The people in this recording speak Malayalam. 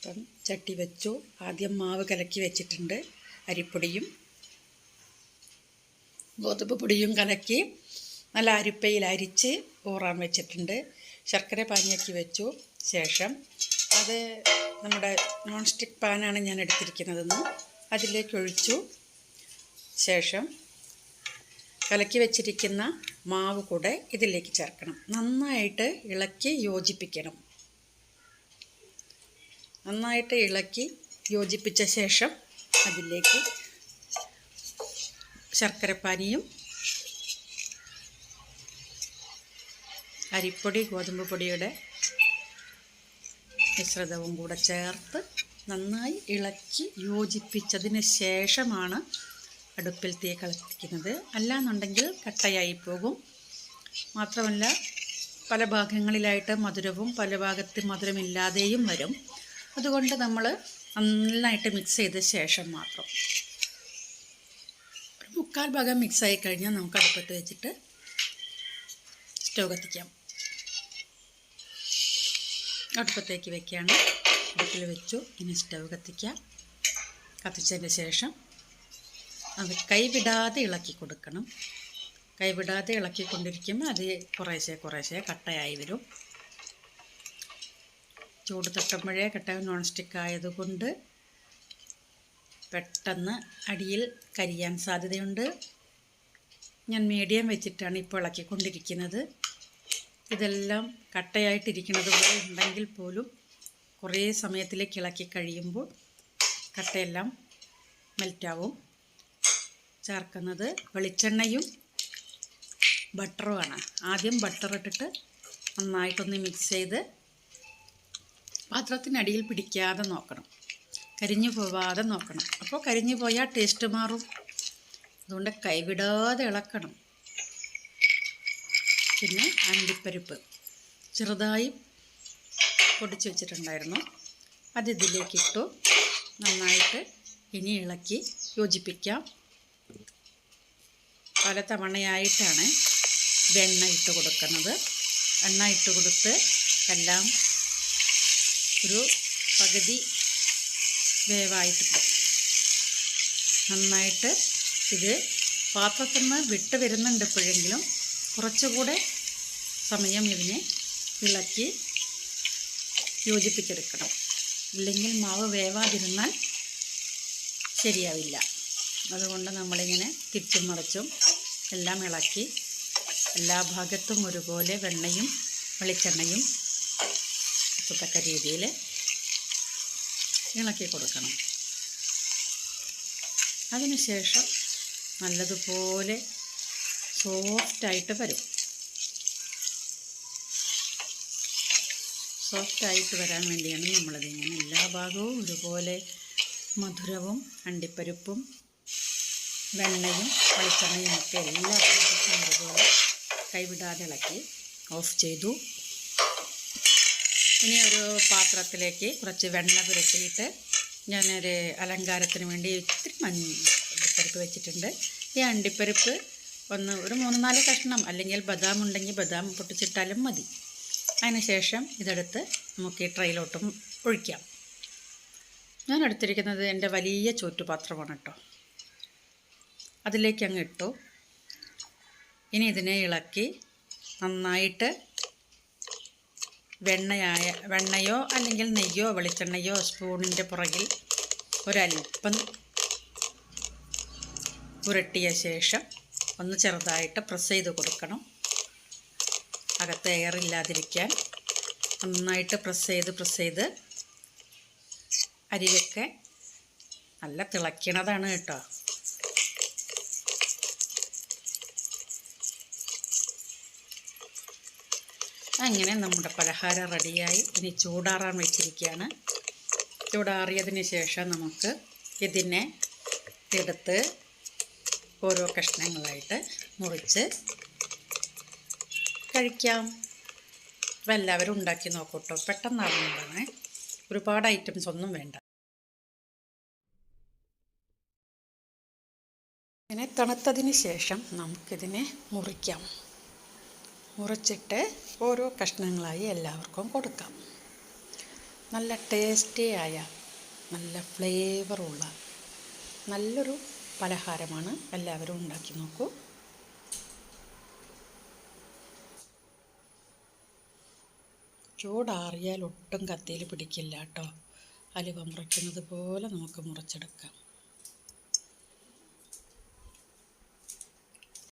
അപ്പം ചട്ടി വെച്ചു. ആദ്യം മാവ് കലക്കി വെച്ചിട്ടുണ്ട് അരിപ്പൊടിയും. ഗോതമ്പ് പൊടിയും കലക്കി നല്ല അരിപ്പയിൽ അരിച്ച് ഊറാൻ വെച്ചിട്ടുണ്ട്. ശർക്കര പാനിയാക്കി വെച്ചു. ശേഷം അത് നമ്മുടെ നോൺ സ്റ്റിക്ക് പാനാണ് ഞാൻ എടുത്തിരിക്കുന്നതെന്ന് അതിലേക്ക് ഒഴിച്ചു. ശേഷം കലക്കി വെച്ചിരിക്കുന്ന മാവ് കൂടെ ഇതിലേക്ക് ചേർക്കണം. നന്നായിട്ട് ഇളക്കി യോജിപ്പിക്കണം. നന്നായിട്ട് ഇളക്കി യോജിപ്പിച്ച ശേഷം അതിലേക്ക് ശർക്കരപ്പാനിയും അരിപ്പൊടി ഗോതമ്പ് പൊടിയുടെ മിശ്രിതവും കൂടെ ചേർത്ത് നന്നായി ഇളക്കി യോജിപ്പിച്ചതിന് ശേഷമാണ് അടുപ്പിൽ തീ കളിക്കുന്നത് അല്ലാന്നുണ്ടെങ്കിൽ കട്ടയായി പോകും. മാത്രമല്ല പല ഭാഗങ്ങളിലായിട്ട് മധുരവും പല ഭാഗത്ത് മധുരമില്ലാതെയും വരും. അതുകൊണ്ട് നമ്മൾ നന്നായിട്ട് മിക്സ് ചെയ്ത ശേഷം മാത്രം ഒരു മുക്കാൽ ഭാഗം മിക്സ് ആയി കഴിഞ്ഞാൽ നമുക്ക് അടുപ്പത്ത് വെച്ചിട്ട് സ്റ്റവ് കത്തിക്കാം. അടുപ്പത്തേക്ക് വെക്കുകയാണ് അടുപ്പിൽ വെച്ചു. ഇനി സ്റ്റവ് കത്തിക്കാം. കത്തിച്ചതിന് ശേഷം അത് കൈവിടാതെ ഇളക്കി കൊടുക്കണം. കൈവിടാതെ ഇളക്കിക്കൊണ്ടിരിക്കുമ്പോൾ അത് കുറേശ്ശെ കുറേശ്ശെ കട്ടയായി വരും. ചൂട് തട്ടുമ്പോഴേ കട്ട നോൺ സ്റ്റിക്ക് ആയതുകൊണ്ട് പെട്ടെന്ന് അടിയിൽ കരിയാൻ സാധ്യതയുണ്ട്. ഞാൻ മീഡിയം വെച്ചിട്ടാണ് ഇപ്പോൾ ഇളക്കിക്കൊണ്ടിരിക്കുന്നത്. ഇതെല്ലാം കട്ടയായിട്ടിരിക്കുന്നത് പോലെ ഉണ്ടെങ്കിൽ പോലും കുറേ സമയത്തിലേക്ക് ഇളക്കി കഴിയുമ്പോൾ കട്ടയെല്ലാം മെൽറ്റാവും ചേർക്കുന്നത് വെളിച്ചെണ്ണയും ബട്ടറുമാണ് ആദ്യം ബട്ടർ ഇട്ടിട്ട് നന്നായിട്ടൊന്ന് മിക്സ് ചെയ്ത് പാത്രത്തിനടിയിൽ പിടിക്കാതെ നോക്കണം. കരിഞ്ഞു പോവാതെ നോക്കണം. അപ്പോൾ കരിഞ്ഞു പോയാൽ ടേസ്റ്റ് മാറും. അതുകൊണ്ട് കൈവിടാതെ ഇളക്കണം. പിന്നെ അണ്ടിപ്പരിപ്പ്. ചെറുതായി പൊടിച്ച് വെച്ചിട്ടുണ്ടായിരുന്നു. അത് ഇതിലേക്ക് ഇട്ടു. നന്നായിട്ട് ഇനി ഇളക്കി യോജിപ്പിക്കാം. പല തവണയായിട്ടാണ് വെണ്ണ ഇട്ട് കൊടുക്കുന്നത്. എണ്ണ ഇട്ട് കൊടുത്ത് എല്ലാം ഒരു പകുതി വേവായിട്ടുണ്ട്. നന്നായിട്ട് ഇത് പാത്രത്തിൽ നിന്ന് വിട്ട് വരുന്നുണ്ട് എപ്പോഴെങ്കിലും കുറച്ചുകൂടെ സമയം ഇതിനെ ഇളക്കി യോജിപ്പിച്ചെടുക്കണം. ഇല്ലെങ്കിൽ മാവ് വേവാതിരുന്നാൽ ശരിയാവില്ല. അതുകൊണ്ട് നമ്മളിങ്ങനെ തിരിച്ചും മറിച്ചും എല്ലാം ഇളക്കി എല്ലാ ഭാഗത്തും ഒരുപോലെ വെണ്ണയും വെളിച്ചെണ്ണയും എത്തത്തക്ക രീതിയിൽ ഇളക്കി കൊടുക്കണം. അതിനുശേഷം നല്ലതുപോലെ സോഫ്റ്റായിട്ട് വരും. സോഫ്റ്റായിട്ട് വരാൻ വേണ്ടിയാണ് നമ്മളതിങ്ങനെ എല്ലാ ഭാഗവും ഒരുപോലെ മധുരവും അണ്ടിപ്പരിപ്പും വെണ്ണയും വെളിച്ചെണ്ണയും ഒക്കെ എല്ലാ ഭാഗത്തും ഒരുപോലെ കൈവിടാതെ ഇളക്കി ഓഫ് ചെയ്തു. ഇനി ഒരു പാത്രത്തിലേക്ക് കുറച്ച് വെണ്ണ പുരട്ടിയിട്ട് ഞാനൊരു അലങ്കാരത്തിന് വേണ്ടി ഇത്തിരി മഞ്ഞ അണ്ടിപ്പരിപ്പ് വെച്ചിട്ടുണ്ട്. ഈ അണ്ടിപ്പരിപ്പ് ഒന്ന് ഒരു മൂന്ന് നാല് കഷ്ണം അല്ലെങ്കിൽ ബദാം ഉണ്ടെങ്കിൽ ബദാം പൊട്ടിച്ചിട്ടാലും മതി. അതിനുശേഷം ഇതെടുത്ത് നമുക്ക് ഈ ട്രെയിലോട്ടും ഒഴിക്കാം. ഞാൻ എടുത്തിരിക്കുന്നത് എന്റെ വലിയ ചോറ്റുപാത്രമാണ് കേട്ടോ. അതിലേക്ക് അങ്ങ് ഇട്ടു. ഇനി ഇതിനെ ഇളക്കി നന്നായിട്ട് വെണ്ണയായ വെണ്ണയോ അല്ലെങ്കിൽ നെയ്യോ വെളിച്ചെണ്ണയോ സ്പൂണിന്റെ പുറകിൽ ഒരല്പം പുരട്ടിയ ശേഷം ഒന്ന് ചെറുതായിട്ട് പ്രസ് ചെയ്ത് കൊടുക്കണം. അകത്ത് എയർ ഇല്ലാതിരിക്കാൻ നന്നായിട്ട് പ്രസ് ചെയ്ത് പ്രസ് ചെയ്ത് അരിയൊക്കെ നല്ല തിളയ്ക്കണതാണ് കേട്ടോ. അങ്ങനെ നമ്മുടെ പലഹാരം റെഡിയായി. ഇനി ചൂടാറാൻ വെച്ചിരിക്കുകയാണ്. ചൂടാറിയതിന് ശേഷം നമുക്ക് ഇതിനെ എടുത്ത് ഓരോ കഷ്ണങ്ങളായിട്ട് മുറിച്ച് കഴിക്കാം. അപ്പോൾ എല്ലാവരും ഉണ്ടാക്കി നോക്കൂട്ടോ. പെട്ടെന്നാകുന്നതാണ് ഒരുപാട് ഐറ്റംസ് ഒന്നും വേണ്ട. അങ്ങനെ തണുത്തതിന് ശേഷം നമുക്കിതിനെ മുറിക്കാം. മുറിച്ചിട്ട് ഓരോ കഷ്ണങ്ങളായി എല്ലാവർക്കും കൊടുക്കാം. നല്ല ടേസ്റ്റിയായ നല്ല ഫ്ലേവറുള്ള നല്ലൊരു പലഹാരമാണ് എല്ലാവരും ഉണ്ടാക്കി നോക്കൂ. ചൂടാറിയാൽ ഒട്ടും കത്തിയിൽ പിടിക്കില്ല കേട്ടോ. അലുവ മുറിക്കുന്നത് പോലെ നമുക്ക് മുറിച്ചെടുക്കാം.